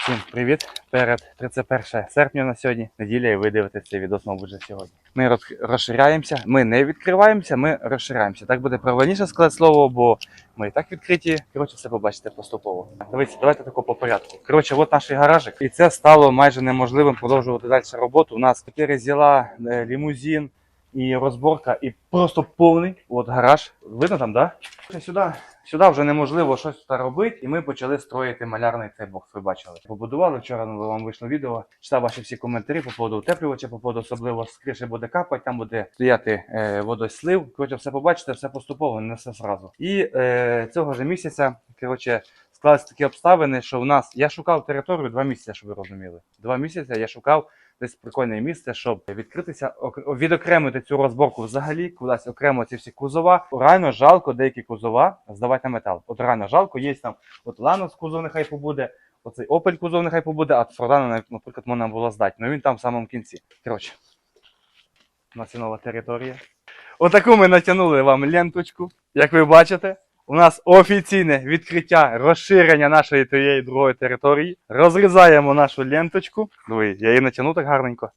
Всім привіт! Перед 31 серпня на сьогодні, неділя, і ви дивитесь цей відос, мабуть, вже сьогодні. Ми розширяємося, ми не відкриваємося, ми розширяємося. Так буде правильніше сказати слово, бо ми і так відкриті. Коротше, все побачите поступово. Дивіться, давайте тако по порядку. Коротше, от наш гаражик, і це стало майже неможливим продовжувати далі роботу. У нас тепер взяла е, лімузин і розборка, і просто повний от гараж. Видно там, да? Сюди, сюди вже неможливо щось тут робити, і ми почали строїти малярний цей бокс. Ви бачили. Побудували вчора. ну, вам вийшло відео. Читав ваші всі коментарі по поводу утеплювача, по поводу особливо з криші буде капати, там буде стояти е, водослив. Коротше, все побачите, все поступово, не все зразу. І е, цього ж місяця, коротше. Склалися такі обставини, що в нас я шукав територію два місяці, щоб ви розуміли. Два місяці я шукав десь прикольне місце, щоб відкритися, відокремити цю розборку взагалі, кудись окремо ці всі кузова. Реально жалко деякі кузова здавати на метал. От реально жалко, є там от Ланос кузов нехай побуде, оцей Opel кузов нехай побуде, а Фордана, наприклад, можна було здати. Ну він там в самому кінці. Коротше, у нас є нова територія. Отаку ми натягнули вам ленточку, як ви бачите. У нас офіційне відкриття розширення нашої тієї другої території. Розрізаємо нашу ленточку. Диви, я її натягну так гарненько.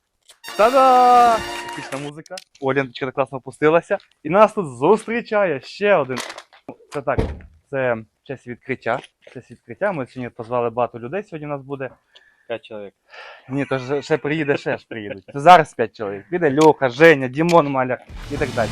Та-да! Епічна музика. О, ленточка так класно опустилася. І нас тут зустрічає ще один. Це так, це честь відкриття. Честь відкриття. Ми сьогодні позвали багато людей. Сьогодні у нас буде. П'ять чоловік. Ні, то ж ще приїде, ще ж приїдуть. Зараз 5 чоловік. Піде Льоха, Женя, Дімон Маляр і так далі.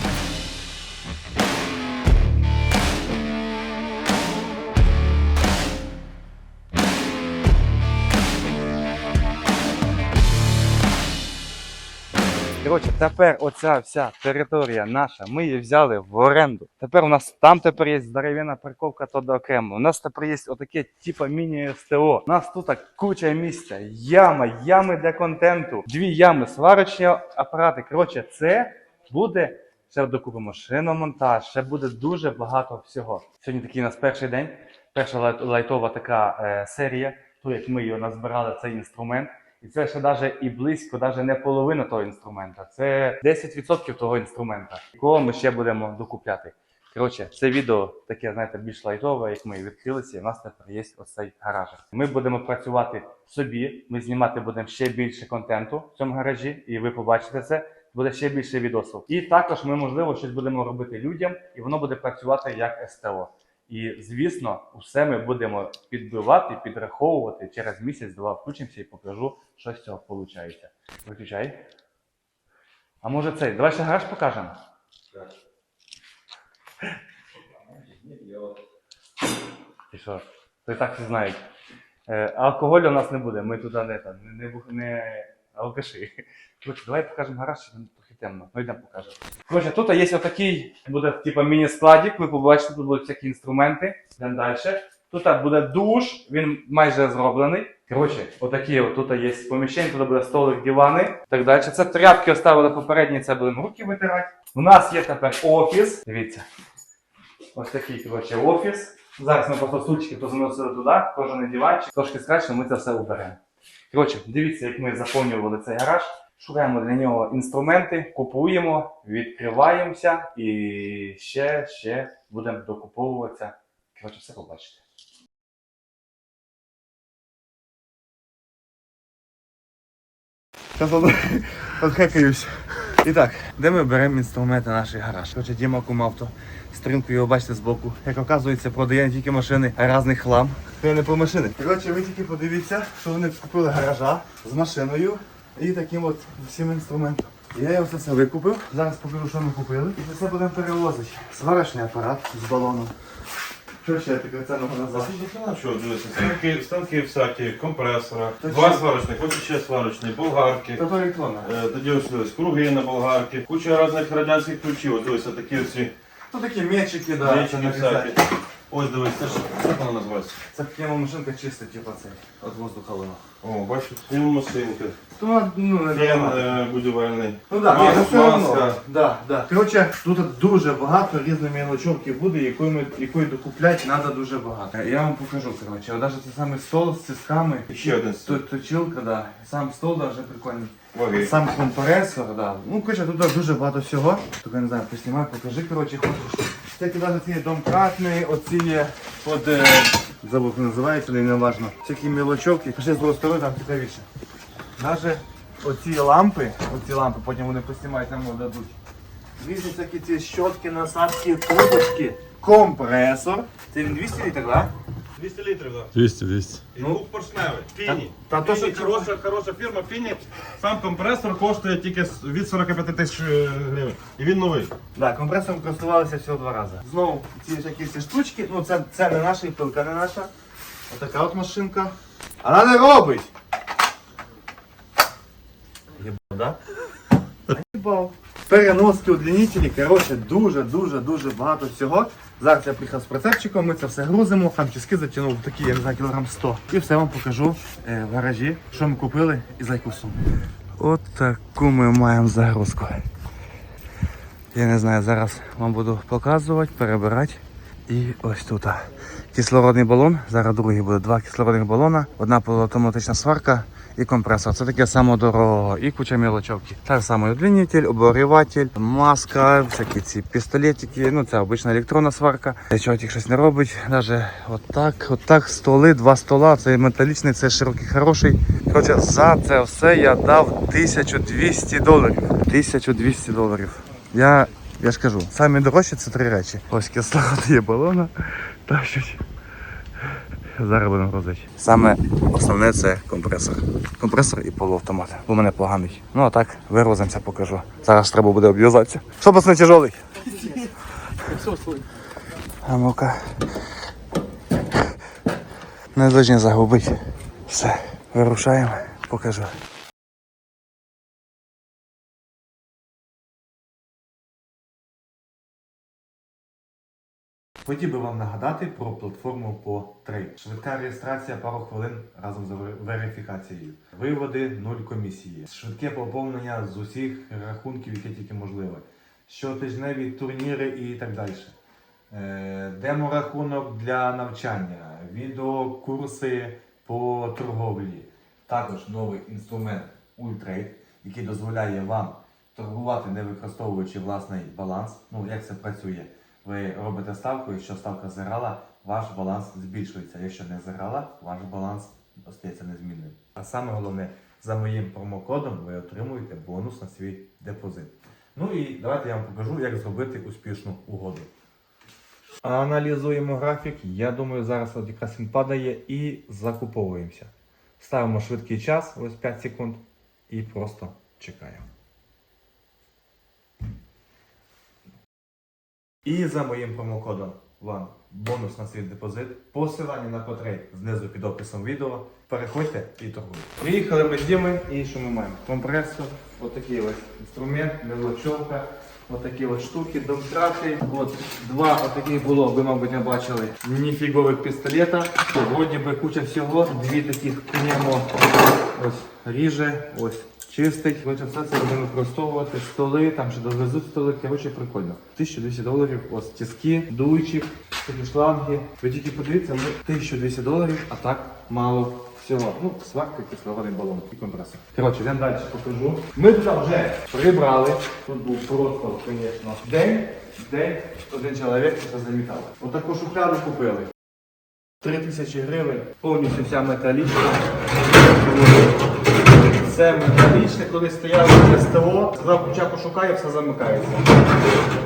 Коротше, тепер оця вся територія наша, ми її взяли в оренду. Тепер у нас там тепер є здоровенна парковка то до окремо. У нас тепер є отаке типа міні-СТО. У нас тут куча місця, яма, ями для контенту, дві ями, сварочні апарати. Коротше, це буде. Ще докупимо шиномонтаж, ще буде дуже багато всього. Сьогодні такий у нас перший день, перша лайтова така е, серія, то як ми його назбирали, цей інструмент. І це ще навіть і близько, навіть не половина того інструмента. Це 10% того інструмента, якого ми ще будемо докупляти. Коротше, це відео таке, знаєте, більш лайтове, як ми відкрилися, і у нас тепер є оцей гараж. Ми будемо працювати собі, ми знімати будемо ще більше контенту в цьому гаражі, і ви побачите це. Буде ще більше відосів. І також ми, можливо, щось будемо робити людям, і воно буде працювати як СТО. І звісно, усе ми будемо підбивати, підраховувати. Через місяць-два включимося і покажу, що з цього виходить. Виключай. А може цей? Давай ще гараж покажемо. І що? І так всі знають. Е, алкоголю у нас не буде, ми туди не, не, не, не алкаші. Коротше, давай покажемо гараж, що там трохи темно. Ну йдемо покажемо. Коротше, тут є отакий, буде типу міні-складик, ви побачите, тут будуть всякі інструменти. Йдемо далі. Тут буде душ, він майже зроблений. Коротше, отакі от тут є поміщення, тут буде столик, дивани і так далі. Це тряпки оставили попередні, це будемо руки витирати. У нас є тепер офіс. Дивіться. Ось такий коротше, офіс. Зараз ми просто стульчики позаносили туди, кожен диванчик, трошки скрачено, ми це все уберемо. Коротше, дивіться, як ми заповнювали цей гараж. Шукаємо для нього інструменти, купуємо, відкриваємося і ще, ще будемо докуповуватися. Коротше, все побачите. Зараз от. І так, де ми беремо інструменти на наш гараж? Коротше, Діма кумав стрінку його бачите збоку. Як оказується, продає не тільки машини, а різний хлам. Це не по машини. Коротше, ви тільки подивіться, що вони купили гаража з машиною і таким от всім інструментом. Я його все це викупив. Зараз покажу, що ми купили. І це все будемо перевозити. Сварочний апарат з балоном. Що ще таке що, дивися, станки, станки всякі, компресора, Та два що? сварочних, ось ще сварочний, болгарки. Та то електронна. Е, Тоді ось дивись, круги на болгарки, куча різних радянських ключів, ось дивись, такі всі Ну такі мечики, да. речі це всякі. Ось дивись, це ж як вона називається? Це пневмомашинка чиста, типу цей, від воздуха вона. О, бачиш, пневмосинка, То, ну, не фен е, будівельний. Ну да, Мас- ні, ну все одно. маска. Да, да. Коротше, тут дуже багато різної мелочовки буде, якої, ми, якої докупляти треба дуже багато. Я вам покажу, коротше, навіть це саме стол з цисками. І ще один стол. Тут точилка, да. Сам стол даже прикольний. Ваги. Сам компресор, да. Ну, коротше, тут дуже багато всього. Тільки не знаю, поснімай, покажи, коротше, хочеш. Кстати, навіть домкратні, оці є под е, забув, називається, не важно. Всякі мілочовки. Пішли з другої сторони, там цікавіше. Навіть оці лампи, оці лампи, потім вони поснімають, нам дадуть. Різні всякі ці щотки, насадки, трубочки, компресор. Це він 200 літрів, так? 200 літрів, так. 200, 200. І двохпоршневий. Фіні. та то, Фіні, що- хороша, хороша фірма Фіні. Сам компресор коштує тільки від 45 тисяч е, гривень. І він новий. Так, компресором користувалися всього два рази. Знову ці всякі ці штучки, ну це, це не наша і пилка не наша. Отака от машинка. Вона не робить! Да? Переноски, удлінителі, коротше, дуже, дуже, дуже багато всього. Зараз я приїхав з прицепчиком, ми це все грузимо, там тіски затягнув такі, я не знаю, кілограм 100. І все вам покажу е, в гаражі, що ми купили і за яку суму. От таку ми маємо загрузку. Я не знаю, зараз вам буду показувати, перебирати. І ось тут. Кислородний балон. Зараз другий буде два кислородних балона, одна полуавтоматична сварка і компресор. Це таке саме дорого. І куча мілочовки. Так само удлінитель, обогріватель, маска, всякі ці пістолетики. Ну це обична електронна сварка. Якщо тих щось не робить, навіть отак, отак, столи, два стола. Це металічний, це широкий, хороший. Коротше, за це все я дав 1200 доларів. 1200 доларів. Я, я ж кажу, самі дорожчі це три речі. Ось кислород є балона, тащуть. Зараз будемо грузити. Саме основне це компресор. Компресор і полуавтомат. Бо в мене поганий. Ну а так, вирозимося, покажу. Зараз треба буде обв'язатися. Що пацани тяжелий? А ну-ка. Не должні загубити. Все, вирушаємо, покажу. Хотів би вам нагадати про платформу по трейд. Швидка реєстрація пару хвилин разом з верифікацією. Виводи нуль комісії. Швидке поповнення з усіх рахунків, які тільки можливе. Щотижневі турніри і так далі. Е, Деморахунок для навчання, відеокурси по торговлі. Також новий інструмент Ультрейд, який дозволяє вам торгувати, не використовуючи власний баланс. Ну, як це працює? Ви робите ставку, якщо ставка зіграла, ваш баланс збільшується. Якщо не зіграла, ваш баланс остається незмінним. А саме головне, за моїм промокодом ви отримуєте бонус на свій депозит. Ну і давайте я вам покажу, як зробити успішну угоду. Аналізуємо графік. Я думаю, зараз от якраз він падає і закуповуємося. Ставимо швидкий час, ось 5 секунд, і просто чекаємо. І за моїм промокодом вам бонус на свій депозит. Посилання на потрейд знизу під описом відео. Переходьте і торгуйте. Приїхали ми з Діми і що ми маємо? Компресор, отакий ось інструмент, мелочовка, отакі от штуки, домкрати. От два отаких було, ви, мабуть, не бачили. Ніфігових пістолета. Вроді би куча всього. Дві таких пнемо. Ось ріже, ось чистить. Коротше, все це будемо використовувати. Столи, там ще довезуть столи. Коротше, прикольно. 1200 доларів, ось тиски, дуйчик, шланги. Ви тільки подивіться, ми 1200 доларів, а так мало всього. Ну, сварка, кислородний балон і компресор. Коротше, йдемо далі покажу. Ми тут вже прибрали. Тут був просто, звісно, день, день, один чоловік це замітали. Отаку шухляду купили. 3 тисячі гривень, повністю вся металічна. Все металічне, коли стояли на СТО, сказав, Кучак пошукає, все замикається.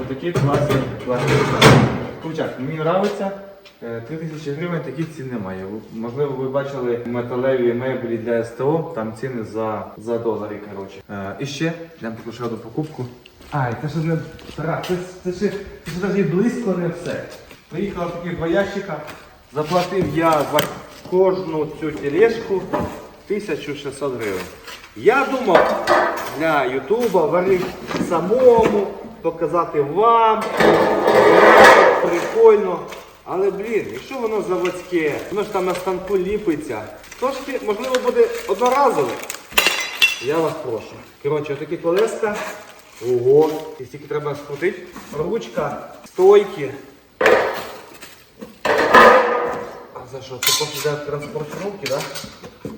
Такі класні, класні. Кучак, мені подобається. 3 тисячі гривень такі цін немає. Можливо, ви бачили металеві меблі для СТО, там ціни за, за долари. Коротше. Е, і ще, йдемо ще одну покупку. А, це ж не Тарас, це, це, ще, це ж навіть близько не все. Приїхало такі два ящика. Заплатив я кожну цю тележку 1600 гривень. Я думав для Ютуба варив самому, показати вам. Прикольно. Але блін, якщо воно заводське, воно ж там на станку ліпиться, трошки, можливо, буде одноразове. Я вас прошу. Коротше, отакі колеса. Ого, і стільки треба скрутити. Ручка, стойки. А за що? Це просто для транспортировки, так? Да?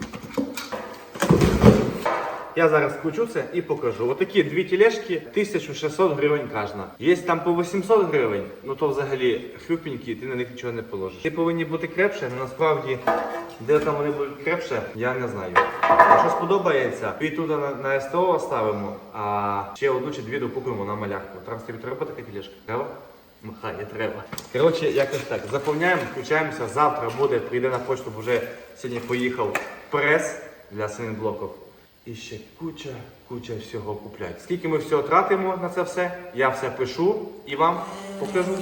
Я зараз включу це і покажу. Отакі дві тележки, 1600 гривень кожна. Є там по 800 гривень, ну то взагалі хлюпенькі, ти на них нічого не положиш. Ті повинні бути крепше, але насправді, де там вони будуть крепше, я не знаю. Якщо сподобається, дві туди на, на СТО ставимо, а ще одну чи дві докупимо на малярку. Там тобі треба така тележка? Треба? Махай, не треба. Коротше, якось так. Заповняємо, включаємося. Завтра буде, прийде на почту, бо вже сьогодні поїхав прес для синблоків. І ще куча, куча всього купляють. Скільки ми всього тратимо на це все, я все пишу і вам покажу.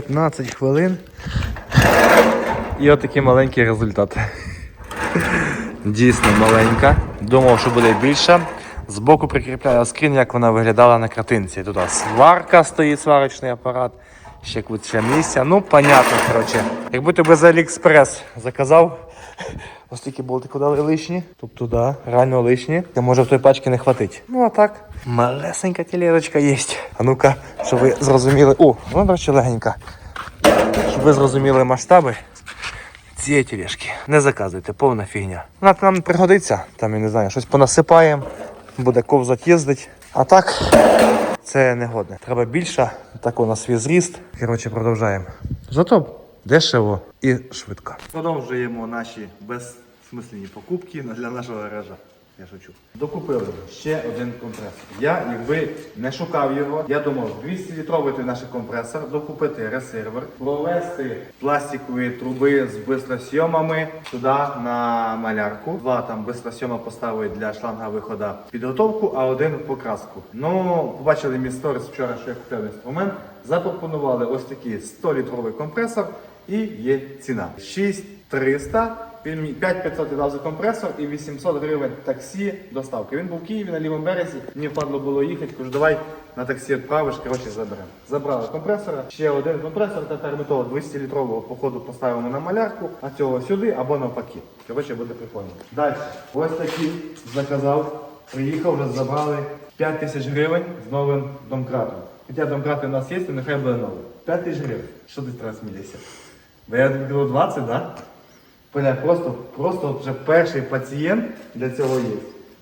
15 хвилин. І отакий маленький результат. Дійсно маленька. Думав, що буде більше. Збоку прикріпляю скрін, як вона виглядала на картинці. Тут сварка стоїть, сварочний апарат, ще куча місця. Ну, понятно, коротше. Якби ти без Аліекспрес заказав, ось тільки болтику дали лишні. Тобто, да, реально лишні. Та може в той пачки не хватить. Ну а так, малесенька телерочка є. А ну-ка, щоб ви зрозуміли. О, вона, до речі, легенька. Щоб ви зрозуміли масштаби цієї тележки. Не заказуйте, повна фігня. Вона нам пригодиться, там я не знаю, щось понасипаємо, буде ковзать їздить. А так, це не годне. Треба більше, так у нас свій зріст. Коротше, продовжаємо. Зато дешево і швидко. Продовжуємо наші безсмислені покупки для нашого гаража. Я шучу. Докупили ще один компресор. Я, якби не шукав його, я думав 200-літровий наш компресор, докупити ресервер, провести пластикові труби з бистросйомами туди на малярку. Два там бистросйома поставити для шланга виходу підготовку, а один покраску. Ну, побачили мій сторіс вчора, що я купив інструмент. Запропонували ось такий 100-літровий компресор і є ціна. 6300 він мені 5500 віддав за компресор і 800 гривень таксі доставки. Він був в Києві на лівому березі. Мені впадло було їхати. Кажу, давай на таксі відправиш. Коротше, заберемо. Забрали компресора. Ще один компресор. Ми того 200 літрового походу поставимо на малярку, а цього сюди або навпаки. Коротше, буде прикольно. Далі. Ось такий заказав. Приїхав, вже забрали 5 тисяч гривень з новим домкратом. Хоча домкрати у нас є, то нехай буде новий. 5 тисяч гривень. Що ти зараз смієшся? Бо я тобі 20, так? Да? Бля, просто, просто вже перший пацієнт для цього є.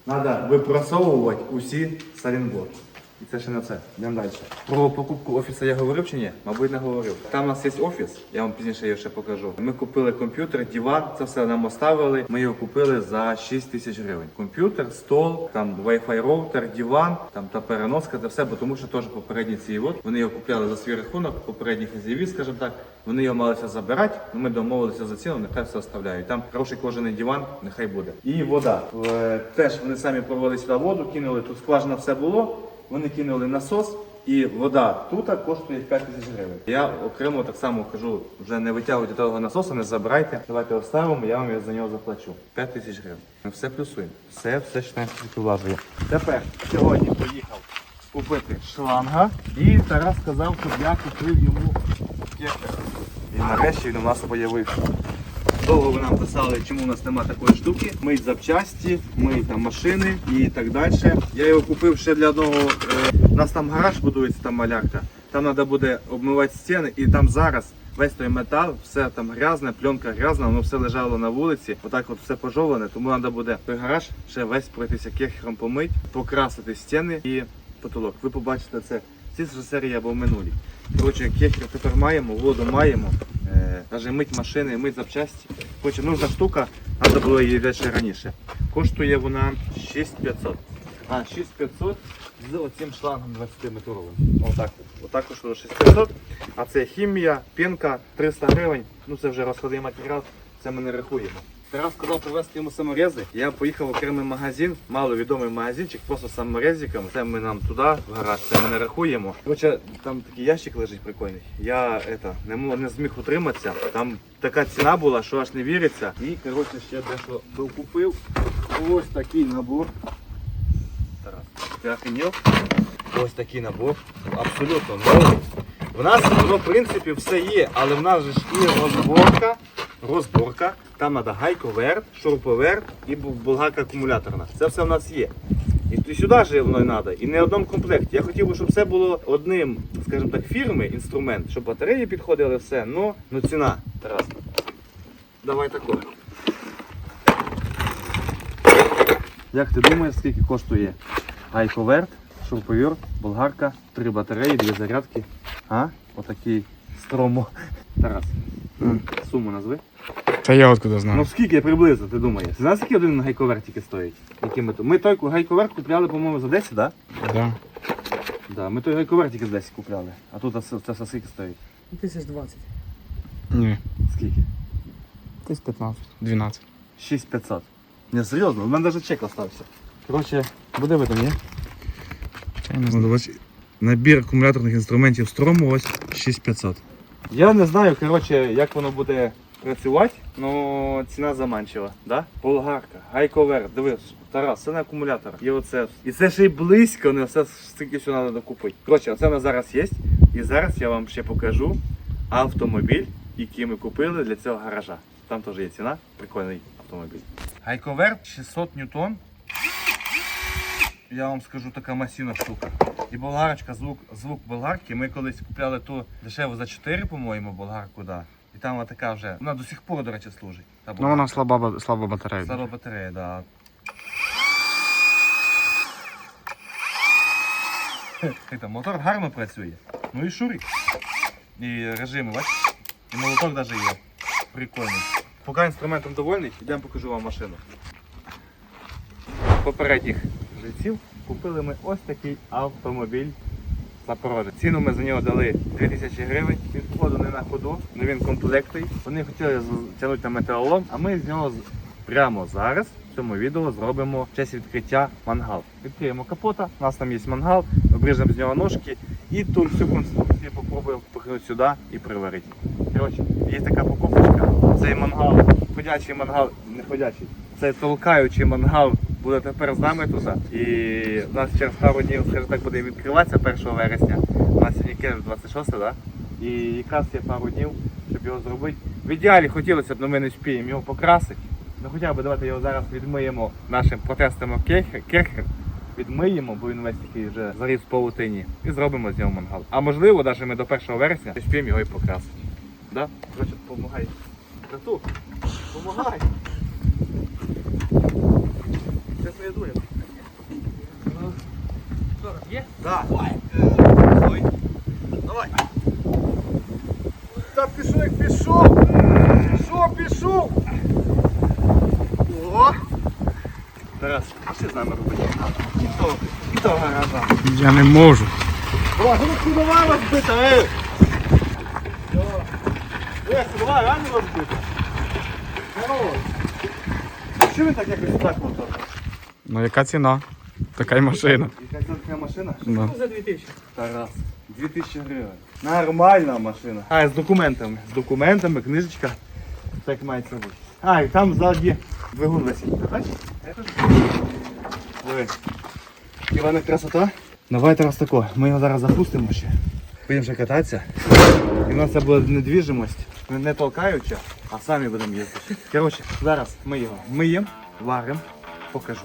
Треба випрасовувати усі салінблоки. І це ще не це. Йдемо далі. Про покупку офісу я говорив чи ні? Мабуть, не говорив. Там у нас є офіс, я вам пізніше його ще покажу. Ми купили комп'ютер, диван, це все нам оставили. Ми його купили за 6 тисяч гривень. Комп'ютер, стол, там Wi-Fi роутер, диван, там та переноска, це все, бо тому що теж попередні ці от, вони його купляли за свій рахунок, попередніх хазяїв, скажімо так. Вони його малися забирати, ну, ми домовилися за ціну, нехай все оставляють. Там хороший кожаний диван, нехай буде. І вода. Е, Теж вони самі провели сюди воду, кинули, тут скважина все було. Вони кинули насос, і вода тут коштує 5 тисяч гривень. Я окремо так само кажу, вже не витягуйте того насоса, не забирайте. Давайте оставимо, я вам за нього заплачу. 5 тисяч гривень. Ми все плюсуємо. Все, все що влажує. Тепер сьогодні поїхав купити шланга. І Тарас сказав, щоб я купив йому кефір. І нарешті він у нас з'явився. Довго ви нам писали, чому у нас немає такої штуки. Мить запчасті, мить там машини і так далі. Я його купив ще для одного. е, У нас там гараж будується, там малярка. Там треба буде обмивати стіни, і там зараз весь той метал, все там грязне, пленка грязна, воно все лежало на вулиці. Отак от все пожоване. Тому треба буде той гараж ще весь пройтися кехером помить, покрасити стіни і потолок. Ви побачите це в цій серії або в минулій. Коротше, кехер тепер маємо, воду маємо. Е, Даже мить машини, мить запчасті. Коротше, нужна штука, треба було її взяти раніше. Коштує вона 6500. А, 6500 з оцим шлангом 20-метровим. Отак. Отак коштує 6500. А це хімія, пінка 300 гривень. Ну це вже розходний матеріал. це ми не рахуємо. Тарас сказав привезти йому саморези. Я поїхав в окремий магазин, маловідомий магазинчик, просто з саморезиками. Це ми нам туди, в гараж, це ми не рахуємо. Коротше, там такий ящик лежить прикольний. Я это, не, мо- не зміг утриматися. Там така ціна була, що аж не віриться. І коротше ще дещо купив. Ось такий набор. Тарас, ти охренів? Ось такий набор. Абсолютно новий. В нас воно, в принципі, все є, але в нас же ж і розборка, розборка, там треба гайковерт, шуруповерт і болгарка акумуляторна. Це все в нас є. І сюди ж воно треба, і не в одному комплекті. Я хотів би, щоб все було одним, скажімо так, фірми, інструмент, щоб батареї підходили, все, но, ну ціна. Тарас. Давай тако. Як ти думаєш, скільки коштує гайковерт, шуруповерт, болгарка, три батареї, дві зарядки? А? Отакий стромо. Тарас. Суму назви. Та я откуда знаю. Ну скільки приблизно, ти думаєш? Знаєш, скільки один гайковерт тільки стоїть? Який ми, то- ми той гайковерт купляли, по-моєму, за 10, так? Да? Да. Да, ми той гайковерт тільки за 10 купляли. А тут це, все скільки стоїть? Тисяч двадцять. Ні. Скільки? Десь 15, 12. 6500. Не, серйозно, у мене навіть чек остався. Коротше, буде видно, ні? Та я не знаю. Набір акумуляторних інструментів строму ось 6500. Я не знаю, коротше, як воно буде працювати, але ціна заманчива. Да? Болгарка, гайковер, дивись, Тарас, це не акумулятор. І оце. І це ще й близько, не все стільки все треба докупити. Коротше, оце в нас зараз є. І зараз я вам ще покажу автомобіль, який ми купили для цього гаража. Там теж є ціна, прикольний автомобіль. Гайковер 600 ньютон. Я вам скажу така масивна штука. І болгарочка, звук, звук болгарки. Ми колись купляли ту дешеву за 4, по-моєму, болгарку, да. І там вона така вже, вона до сих пор, до речі, служить. Та Ну вона слаба, ба- слаба батарея. Слаба батарея, да. Хе, там, мотор гарно працює. Ну і шурик. І режими, бачиш? І молоток навіть є. Прикольний. Поки інструментом довольний, йдемо покажу вам машину. Попередніх жильців купили ми ось такий автомобіль Запорожець. Ціну ми за нього дали 2000 гривень. Він походу не на ходу, але він комплектний. Вони хотіли тягнути на металолом, а ми з нього прямо зараз в цьому відео зробимо честь відкриття мангал. Відкриємо капота, у нас там є мангал, обріжемо з нього ножки і ту всю конструкцію попробуємо впихнути сюди і приварити. Коротше, є така покупочка. Цей мангал, ходячий мангал, не ходячий. Цей толкаючий мангал буде тепер з нами тут. І в нас через пару днів, скажімо так, буде відкриватися 1 вересня. У нас сьогодні кеш 26, так? Да? І якраз є пару днів, щоб його зробити. В ідеалі хотілося б, але ми не вспіємо його покрасити. Ну хоча б давайте його зараз відмиємо нашим протестом керхер. Відмиємо, бо він весь такий вже заріс в павутині. І зробимо з нього мангал. А можливо, навіть ми до 1 вересня вспіємо його і покрасити. Да? Коротше, допомагай. Брату, допомагай. Да. Давай. Та пішов, як пішов. Пішов, пішов. О. Тарас, пішли з нами робити. І то, і то гаража. Я не можу. Давай, ну кудова розбита, ей. Ей, кудова реально розбита. Здорово. Що він так якось так мотор? Ну яка ціна? Така й машина. Яка це така машина? Да. Ну, за 2000. Тарас. 2000 гривень. Нормальна машина. А, з документами. З документами, книжечка. Так мається бути. А, і там ззаді двигун висить. Бачиш? Диви. Івана красота. Давай Тарас тако. Ми його зараз запустимо ще. Будемо ще кататися. І в нас це буде недвіжимость. Не, не толкаюча, а самі будемо їздити. Коротше, зараз ми його миємо, варимо, покажу.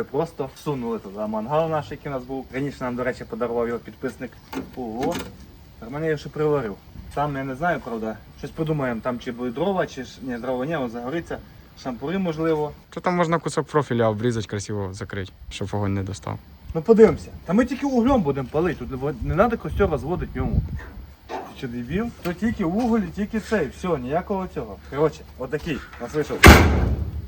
І просто. Всунули туди мангал наш, який у нас був. Раніше нам, до речі, подарував його підписник. Ого. Роман я ще приварив. Там я не знаю, правда. Щось подумаємо, там чи були дрова, чи ні, дрова ні, воно загориться. Шампури можливо. То там можна кусок профіля обрізати, красиво закрити, щоб вогонь не достав. Ну подивимося. Та ми тільки углем будемо палити, тут не- треба костер розводити йому. Ти що дебіл? То тільки уголь, тільки цей, все, ніякого цього. Коротше, отакий, нас вийшов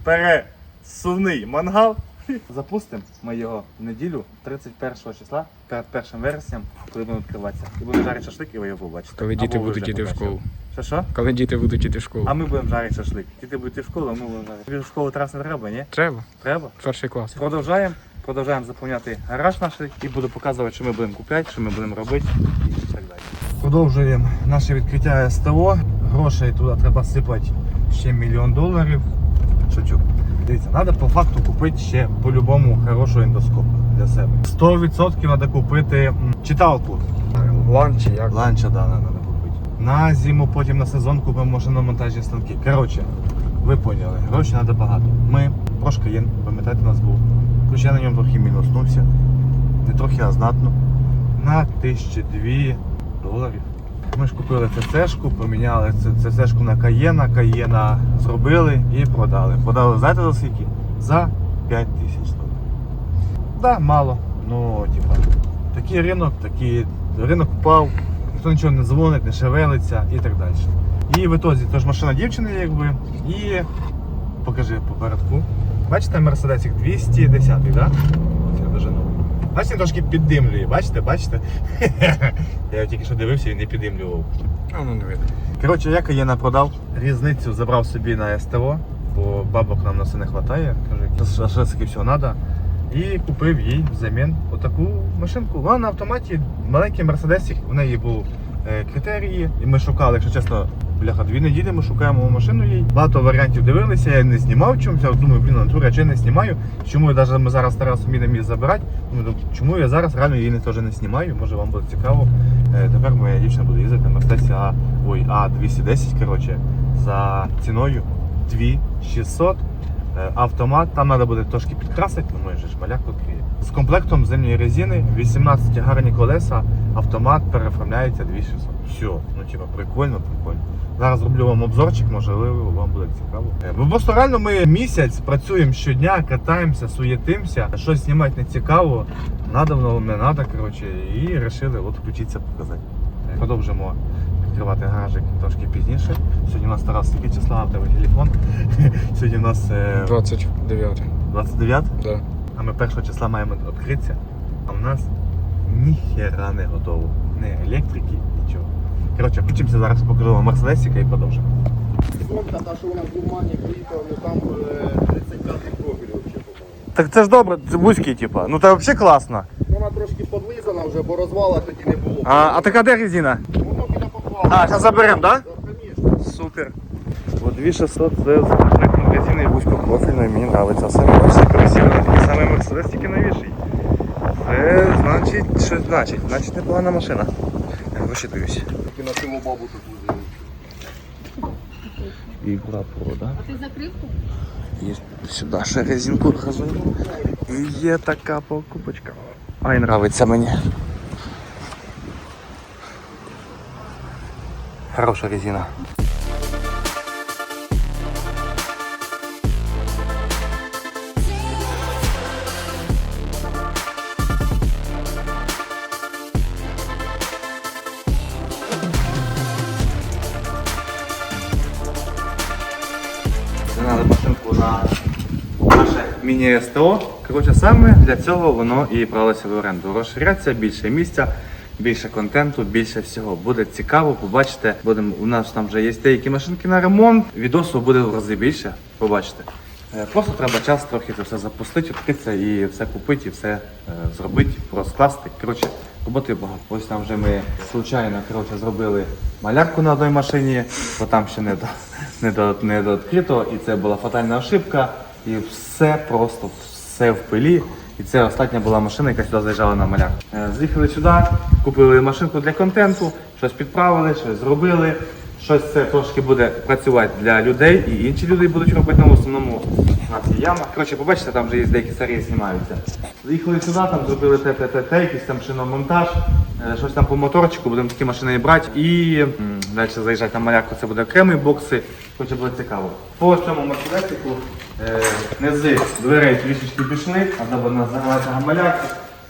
пересувний мангал. Запустимо ми його в неділю 31 числа, перед 1 вересням, коли будемо відкриватися. І будемо жарити шашлик, і ви його побачите. Коли Або діти ви будуть вже йти в школу. Що що? Коли діти будуть йти в школу. А ми будемо жарити шашлик. Діти будуть йти в школу, а ми будемо жарити. Тобі в школу трас не треба, ні? Треба. Треба. Перший клас. Продовжаємо. Продовжуємо заповняти гараж наш і буду показувати, що ми будемо купляти, що ми будемо робити і так далі. Продовжуємо наше відкриття СТО. Грошей туди треба сипати ще мільйон доларів. Шучу. Дивіться, треба по факту купити ще по-любому хорошого ендоскопа для себе. 100% треба купити читалку. Ланчі як? Ланча да, треба купити. На зиму, потім на сезон купимо машиномонтажні станки. Коротше, ви поняли, грошей треба багато. Ми трошки є, пам'ятаєте, у нас був. Ключ я на ньому трохи мінуснувся. Не трохи, а знатно. На 1002 доларів. Ми ж купили ЦЦшку, поміняли ЦЦшку на Каєна, Каєна зробили і продали. Продали, знаєте за скільки? За 5 тисяч доларів. Да, мало. Ну, типа, такий ринок, такий ринок впав, ніхто нічого не дзвонить, не шевелиться і так далі. І в ітозі теж машина дівчини, якби, і покажи попередку. Бачите, мерседесик 210, так? Да? Бачите, трошки піддимлює, бачите, бачите? Я тільки що дивився, він не піддимлював. А ну не видно. Коротше, я Каєна продав, різницю забрав собі на СТО, бо бабок нам на це не вистачає. Кажу, а що таки всього треба. І купив їй взамін отаку машинку. Вона на автоматі, маленький мерседесик, в неї був е, критерії. І ми шукали, якщо чесно, бляха, дві неділі ми шукаємо машину їй. Багато варіантів дивилися, я не знімав чомусь. Думаю, блін, натура, я чи не знімаю. Чому я навіть ми зараз Тарас вміємо її забирати? Думаю, чому я зараз реально її теж не знімаю? Може вам буде цікаво. Е, Тепер моя дівчина буде їздити на Мерседесі А, ой, А210, коротше, за ціною 2600. Е, Автомат, там треба буде трошки підкрасити, ну ми ж маляк відкриє. З комплектом зимньої резини, 18 гарні колеса, автомат переоформляється 2600. Все, ну типа прикольно, прикольно. Зараз зроблю вам обзорчик, можливо, вам буде цікаво. Е, Бо просто реально ми місяць працюємо щодня, катаємося, суєтимося, щось знімати не цікаво, надо воно не надо, коротше, і вирішили от включитися показати. Е, Продовжимо відкривати гаражик трошки пізніше. Сьогодні у нас Тарас який числа, тебе телефон. Сьогодні у нас е, 29. 29, Да. а ми 1 числа маємо відкритися. А в нас ніхера не готово. Не електрики. Коротше, включимося зараз, покажу вам Мерседесика і продовжимо. Сумка, та, що вона в Гурмані приїхала, ну там е, 35 профіль взагалі. Так це ж добре, це вузький, типа. Ну це взагалі класно. Вона трошки подлизана вже, бо розвала тоді не було. А, а така де резина? Воно біля попало. А, зараз заберемо, так? Звісно. Супер. От 2600 це з комплектом резини вузькопрофільної, мені подобається. Саме бачите, красиво, такий самий Мерседес, тільки новіший. Це значить, що значить? Значить непогана машина. Я розчитуюсь. Тільки на бабу тут взяли. І була прода. А ти закривку? І сюди ще резинку газую. І є така покупочка. Ай, нравиться мені. Хороша резина. Наше міні-СТО. Коротше, саме для цього воно і бралося в оренду. Розширяться більше місця, більше контенту, більше всього. Буде цікаво, побачите. Будемо, у нас там вже є деякі машинки на ремонт. Відосу буде в рази більше, побачите. Е, Просто треба час трохи це все запустити, відкритися і все купити, і все е, зробити, розкласти. Коротше, роботи багато. Ось там вже ми случайно коротше, зробили малярку на одній машині, бо там ще не до, не до, не до відкрито, і це була фатальна ошибка. І все просто все в пилі. І це остання була машина, яка сюди заїжджала на малярку. Е, З'їхали сюди, купили машинку для контенту, щось підправили, щось зробили. Щось це трошки буде працювати для людей, і інші люди будуть робити на основному У нас є яма. Коротше, побачите, там вже є деякі серії знімаються. Заїхали сюди, там зробили те, те, те, те, якийсь там шиномонтаж, е, щось там по моторчику, будемо такі машини брати. І м, далі заїжджати на малярку, це буде окремий бокси, хоче буде цікаво. По цьому мерседесику е, низи дверей трішечки пішли, а треба називається гамалярка.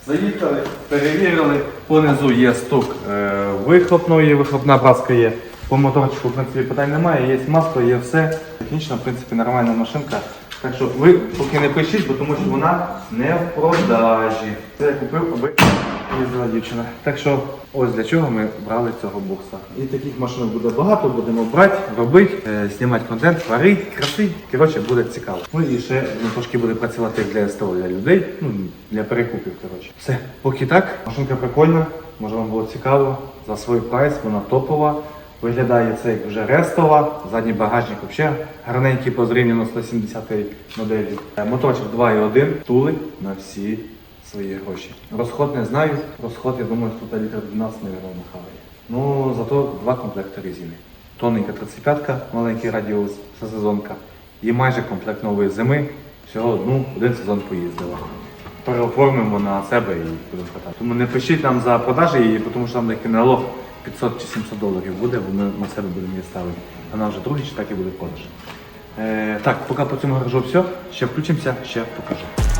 Заїхали, перевірили, понизу є стук е, вихлопної, вихлопна праска є. По моторчику, в принципі, питань немає, є масло, є все. Технічно, в принципі, нормальна машинка. Так що ви поки не пишіть, бо тому що вона не в продажі. Це я купив, аби їздила дівчина. Так що ось для чого ми брали цього бокса. І таких машин буде багато, будемо брати, робити, е, знімати контент, варити, красити. Коротше, буде цікаво. Ну і ще ну, трошки буде працювати для СТО для людей, ну для перекупів. Коротше. Все, поки так. Машинка прикольна, може вам було цікаво. За свій прайс вона топова. Виглядає це як вже рестова, задній багажник взагалі гарненький по зрівняно 170 моделі. Е, Моторчик 2.1, тули на всі свої гроші. Розход не знаю, розход, я думаю, тут літр 12, мабуть, хаває. Ну, зато два комплекти резини. Тоненька 35-ка, маленький радіус, це сезонка. І майже комплект нової зими. Всього одну, один сезон поїздила. Переоформимо на себе і будемо катати. Тому не пишіть нам за продажі її, тому що там такий налог 500 чи 700 доларів буде, бо ми на себе будемо її ставити. Вона вже другий чи так і буде продаж. Е, так, поки по цьому гаражу все. Ще включимося, ще покажу.